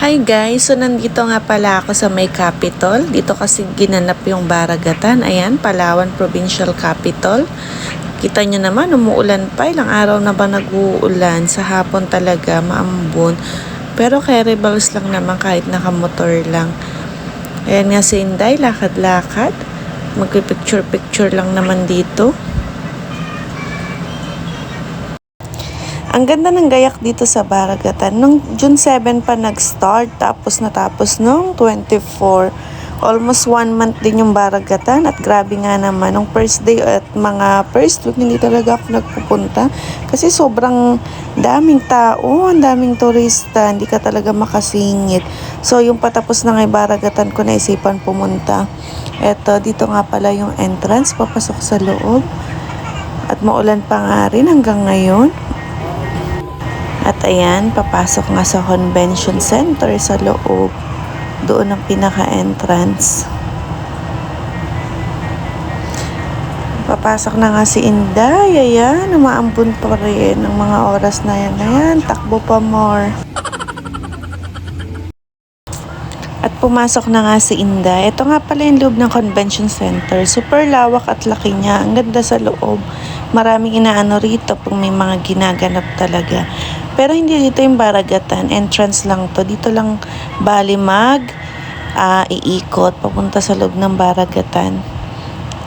Hi guys! So nandito nga pala ako sa may capital. Dito kasi ginanap yung Baragatan. Ayan, Palawan Provincial Capital. Kita nyo naman, umuulan pa. Ilang araw na ba nag-uulan? Sa hapon talaga, maambon. Pero carrybags lang naman kahit nakamotor lang. Ayan nga si Inday, lakad-lakad. Magpipicture-picture lang naman dito. Ang ganda ng gayak dito sa Baragatan. Nung June 7 pa nag-start, tapos natapos nung 24. Almost one month din yung Baragatan at grabe nga naman. Nung first day at mga first week, hindi talaga ako nagpupunta. Kasi sobrang daming tao, ang daming turista, hindi ka talaga makasingit. So yung patapos na ng Baragatan ko naisipan pumunta. Eto, dito nga pala yung entrance, papasok sa loob. At maulan pa nga rin hanggang ngayon. At ayan, papasok nga sa convention center sa loob. Doon ang pinaka-entrance. Papasok na nga si Inday. Ayan, umaambon pa rin ng mga oras na yan. Ayan, takbo pa more. At pumasok na nga si Inday. Ito nga pala yung loob ng convention center. Super lawak at laki niya. Ang ganda sa loob. Maraming inaano rito kung may mga ginaganap talaga. Pero hindi dito yung baragatan. Entrance lang to. Dito lang bali mag ah, iikot papunta sa loob ng baragatan.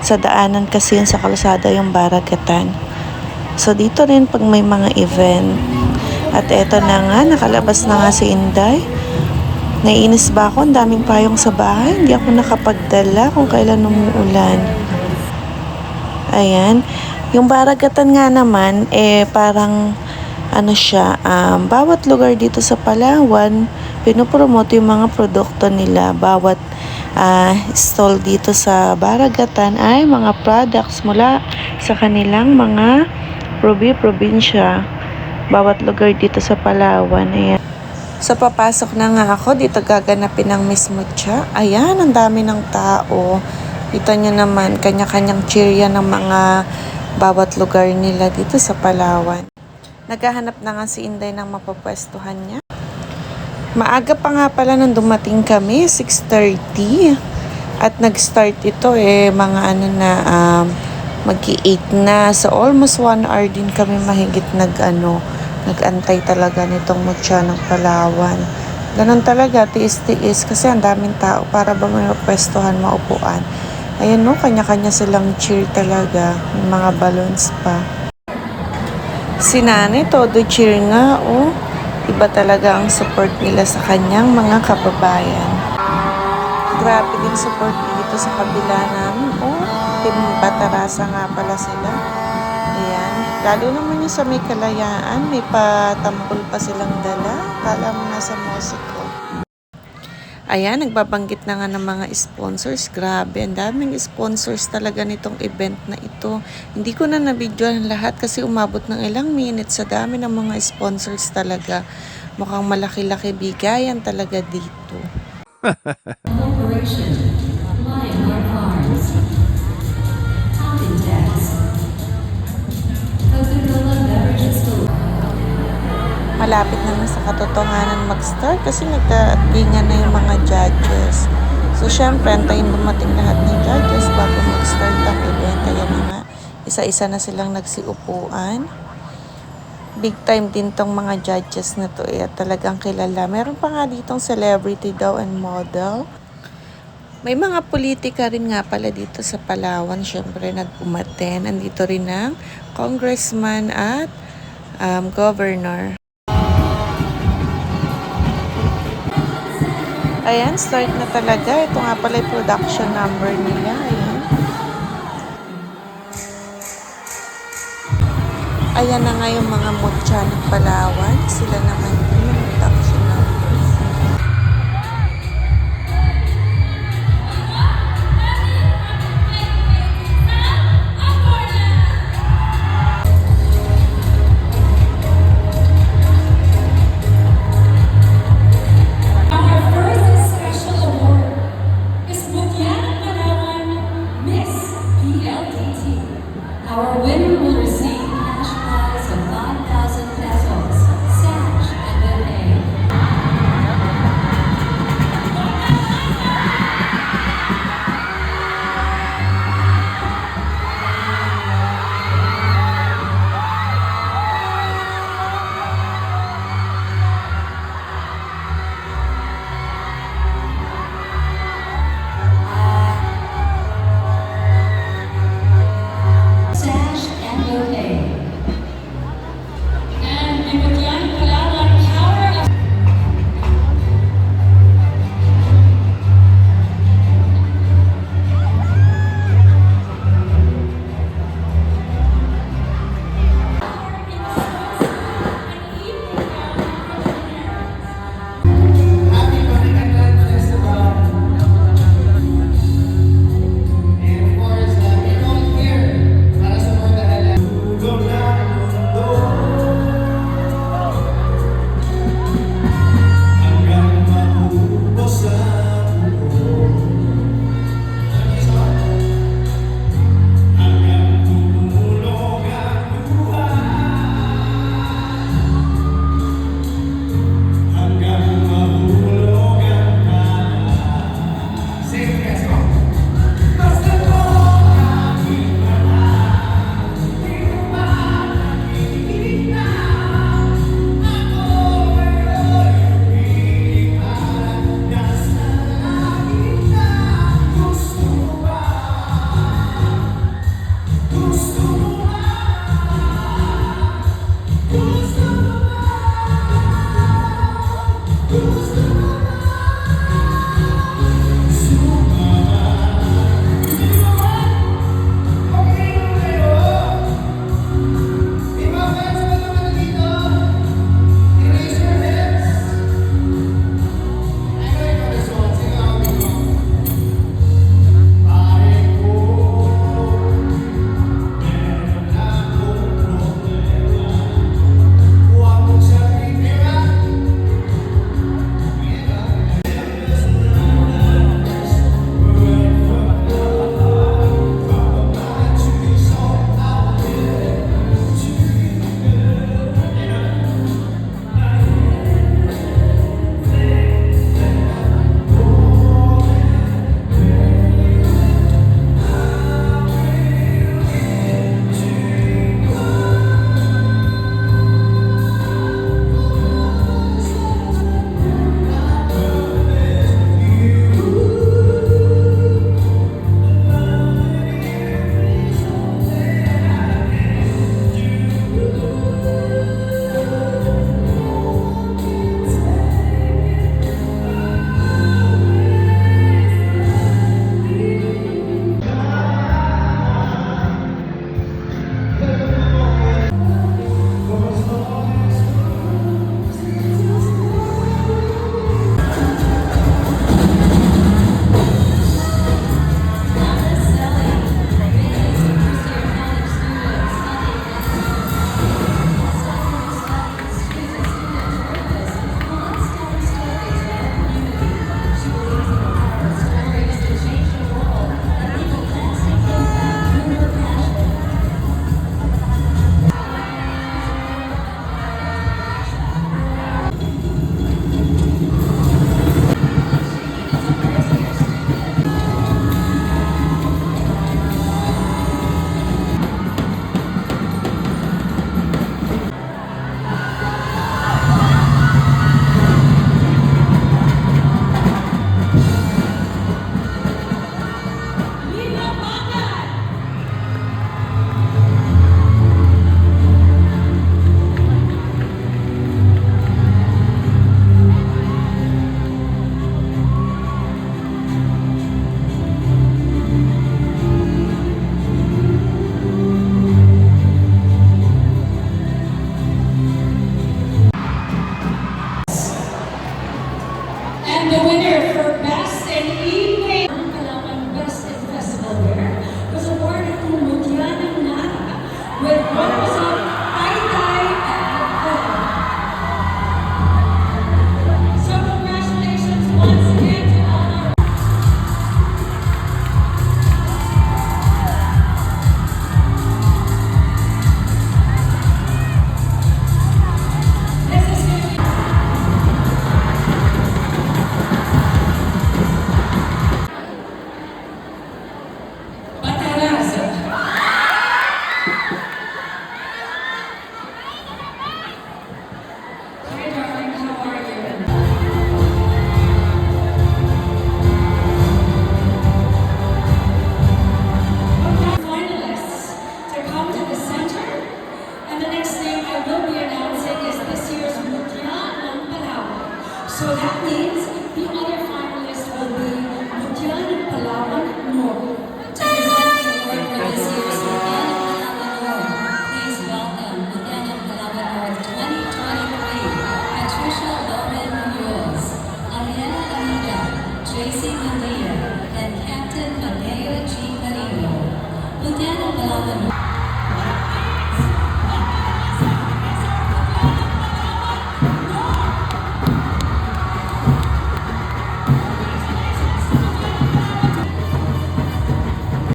Sa daanan kasi yun sa kalsada yung baragatan. So dito rin pag may mga event. At eto na nga, nakalabas na nga si Inday. Naiinis ba ako? Ang daming payong sa bahay. Hindi ako nakapagdala kung kailan umuulan. Ayan. Yung baragatan nga naman, eh parang ano siya, um, bawat lugar dito sa Palawan, pinopromote yung mga produkto nila. Bawat ah, stall dito sa baragatan ay mga products mula sa kanilang mga probi probinsya. Bawat lugar dito sa Palawan. Ayan. So, papasok na nga ako. Dito gaganapin ang Miss Mucha. Ayan, ang dami ng tao. Kita nyo naman, kanya-kanyang cheerya ng mga bawat lugar nila dito sa Palawan. Naghahanap na nga si Inday ng mapapwestuhan niya. Maaga pa nga pala nung dumating kami, 6.30. At nag-start ito eh, mga ano na, um, mag-8 na. So, almost 1 hour din kami mahigit nag, ano, nag-antay talaga nitong mutya ng Palawan. Ganon talaga, tiis-tiis kasi ang daming tao para ba may pwestuhan, maupuan. Ayun no, kanya-kanya silang cheer talaga. May mga balloons pa. Si nanay, todo cheer nga, oh. Iba talaga ang support nila sa kanyang mga kababayan. Grabe din support dito sa kabila namin, oh. Team Batarasa nga pala sila. Ayan. Lalo naman yung sa may kalayaan, may patampol pa silang dala. Kala mo nasa Mexico. Ayan, nagbabanggit na nga ng mga sponsors. Grabe, ang daming sponsors talaga nitong event na ito. Hindi ko na nabidyoan lahat kasi umabot ng ilang minutes sa dami ng mga sponsors talaga. Mukhang malaki-laki bigayan talaga dito. Malapit naman sa katotohanan mag-start kasi nagkatingan na yung mga judges. So, syempre, antayin dumating lahat ng judges bago mag-start ang event. Ayan na nga, isa-isa na silang nagsiupuan. Big time din tong mga judges na to eh, talagang kilala. Meron pa nga ditong celebrity daw and model. May mga politika rin nga pala dito sa Palawan. Syempre, nag-umaten. Andito rin ang congressman at um, governor. Ayan, start na talaga. Ito nga pala yung production number nila. Ayan. Ayan na nga yung mga mutya ng Palawan. Sila naman yung So that means